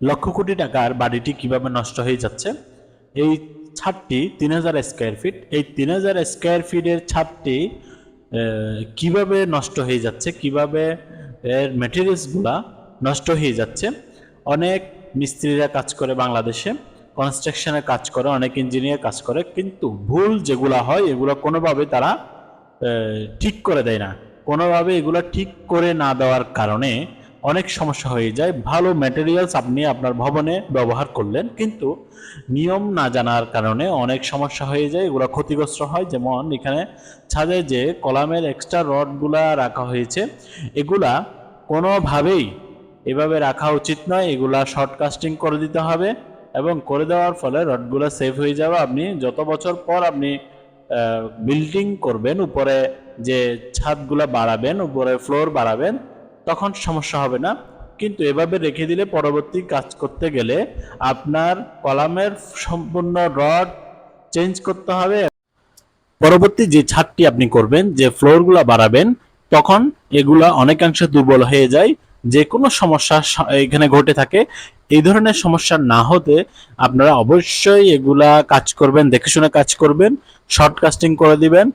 লক্ষ কোটি টাকার বাড়িটি কীভাবে নষ্ট হয়ে যাচ্ছে? এই ছাদটি তিন হাজার স্কোয়ার ফিট এই তিন হাজার স্কোয়ার ফিটের ছাদটি কীভাবে নষ্ট হয়ে যাচ্ছে? কীভাবে এর মেটেরিয়ালসগুলা নষ্ট হয়ে যাচ্ছে? অনেক মিস্ত্রিরা কাজ করে বাংলাদেশে কনস্ট্রাকশনে কাজ করে, অনেক ইঞ্জিনিয়ার কাজ করে, কিন্তু ভুল যেগুলা হয়, এগুলো কোনোভাবে তারা ঠিক করে দেয় না। কোনোভাবে এগুলো ঠিক করে না দেওয়ার কারণে অনেক সমস্যা হয়ে যায়। ভালো ম্যাটেরিয়ালস আপনি আপনার ভবনে ব্যবহার করলেন, কিন্তু নিয়ম না জানার কারণে অনেক সমস্যা হয়ে যায়, এগুলো ক্ষতিগ্রস্ত হয়। যেমন এখানে ছাদে যে কলামের এক্সট্রা রডগুলা রাখা হয়েছে, এগুলা কোনোভাবেই এভাবে রাখা উচিত নয়। এগুলা শর্ট কাস্টিং করে দিতে হবে এবং করে দেওয়ার ফলে রডগুলো সেভ হয়ে যাবে আপনি যত বছর পর আপনি বিল্ডিং করবেন, উপরে যে ছাদগুলো বাড়াবেন, উপরে ফ্লোর বাড়াবেন তখন সমস্যা হবে না। কিন্তু এভাবে রেখে দিলে পরবর্তী কাজ করতে গেলে আপনার কলামের সম্পূর্ণ রড চেঞ্জ করতে হবে। পরবর্তী যে ছাদটি আপনি করবেন, যে ফ্লোরগুলো বাড়াবেন, তখন এগুলা অনেকাংশে দুর্বল হয়ে যায়। যে কোনো সমস্যা এখানে ঘটে থাকে। এই ধরনের সমস্যা না হতে আপনারা অবশ্যই এগুলা কাজ করবেন, দেখে শুনে কাজ করবেন শর্ট কাস্টিং করে দিবেন।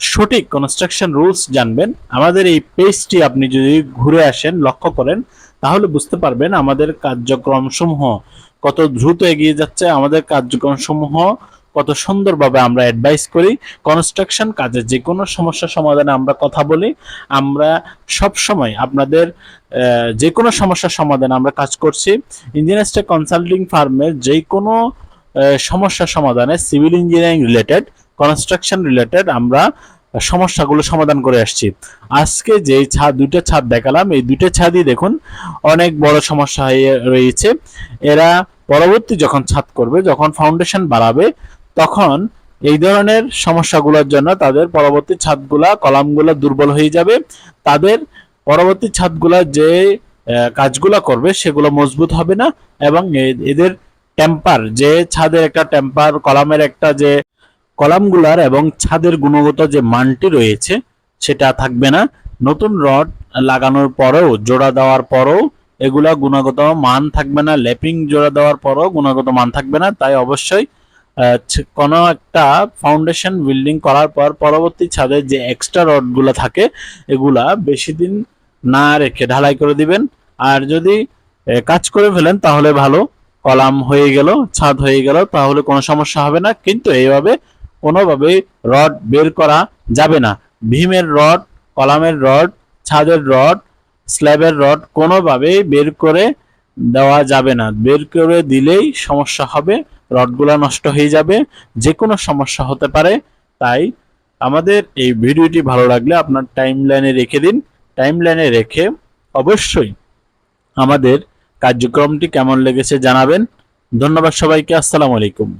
সঠিক কনস্ট্রাকশন রুলস জানবেন। আমাদের এই পেজটি আপনি যদি ঘুরে আসেন, লক্ষ্য করেন, তাহলে বুঝতে পারবেন আমাদের কার্যক্রম সমূহ কত দ্রুত এগিয়ে যাচ্ছে, আমাদের কার্যক্রম সমূহ কত সুন্দরভাবে আমরা অ্যাডভাইস করি। কনস্ট্রাকশন কাজে যে কোনো সমস্যা সমাধানে আমরা কথা বলি, আমরা সব সময় আপনাদের যে কোনো সমস্যার সমাধানে আমরা কাজ করছি। ইঞ্জিনিয়ার্সটা কনসাল্টিং ফার্মের যে কোনো সমস্যা সমাধানে civil engineering related construction related আমরা সমস্যাগুলো সমাধান করে আসছি। আজকে যে ছাদ দুইটা ছাদ দেখালাম, এই দুইটা ছাদই দেখুন, অনেক বড় সমস্যা হয়ে রয়েছে। এরা পরবর্তী যখন ছাদ করবে, যখন ফাউন্ডেশন বাড়াবে, তখন এই ধরনের সমস্যাগুলোর জন্য তাদের পরবর্তী ছাদগুলা, কলামগুলো দুর্বল হয়ে যাবে। তাদের পরবর্তী ছাদগুলা যে কাজগুলা করবে, সেগুলো মজবুত হবে না এবং এদের টেম্পার যে ছাদের একটা টেম্পার কলামের একটা যে কলামগুলার এবং ছাদের গুণগত যে মানটি রয়েছে, সেটা থাকবে না। নতুন রড লাগানোর পরেও, জোড়া দেওয়ার পরেও এগুলা গুণগত মান থাকবে না। ল্যাপিং জোড়া দেওয়ার পরেও গুণগত মান থাকবে না। তাই অবশ্যই কোনো একটা ফাউন্ডেশন বিল্ডিং করার পর পরবর্তী ছাদের যে এক্সট্রা রডগুলো থাকে, এগুলা বেশি দিন না রেখে ঢালাই করে দিবেন। আর যদি কাজ করে ফেলেন, তাহলে ভালো। কলাম হয়ে গেল, ছাদ হয়ে গেল, তাহলে কোনো সমস্যা হবে না। কিন্তু এইভাবে কোনোভাবে রড বের করা যাবে না। ভীমের রড, কলামের রড, ছাদের রড, স্ল্যাবের রড কোনোভাবেই বের করে দেওয়া যাবে না। বের করে দিলেই সমস্যা হবে, রডগুলো নষ্ট হয়ে যাবে যে কোনো সমস্যা হতে পারে। তাই আমাদের এই ভিডিওটি ভালো লাগলে আপনার টাইম লাইনে রেখে দিন। টাইম লাইনে রেখে অবশ্যই আমাদের কার্যক্রমটি কেমন লেগেছে জানাবেন। ধন্যবাদ সবাইকে, আসসালামু আলাইকুম।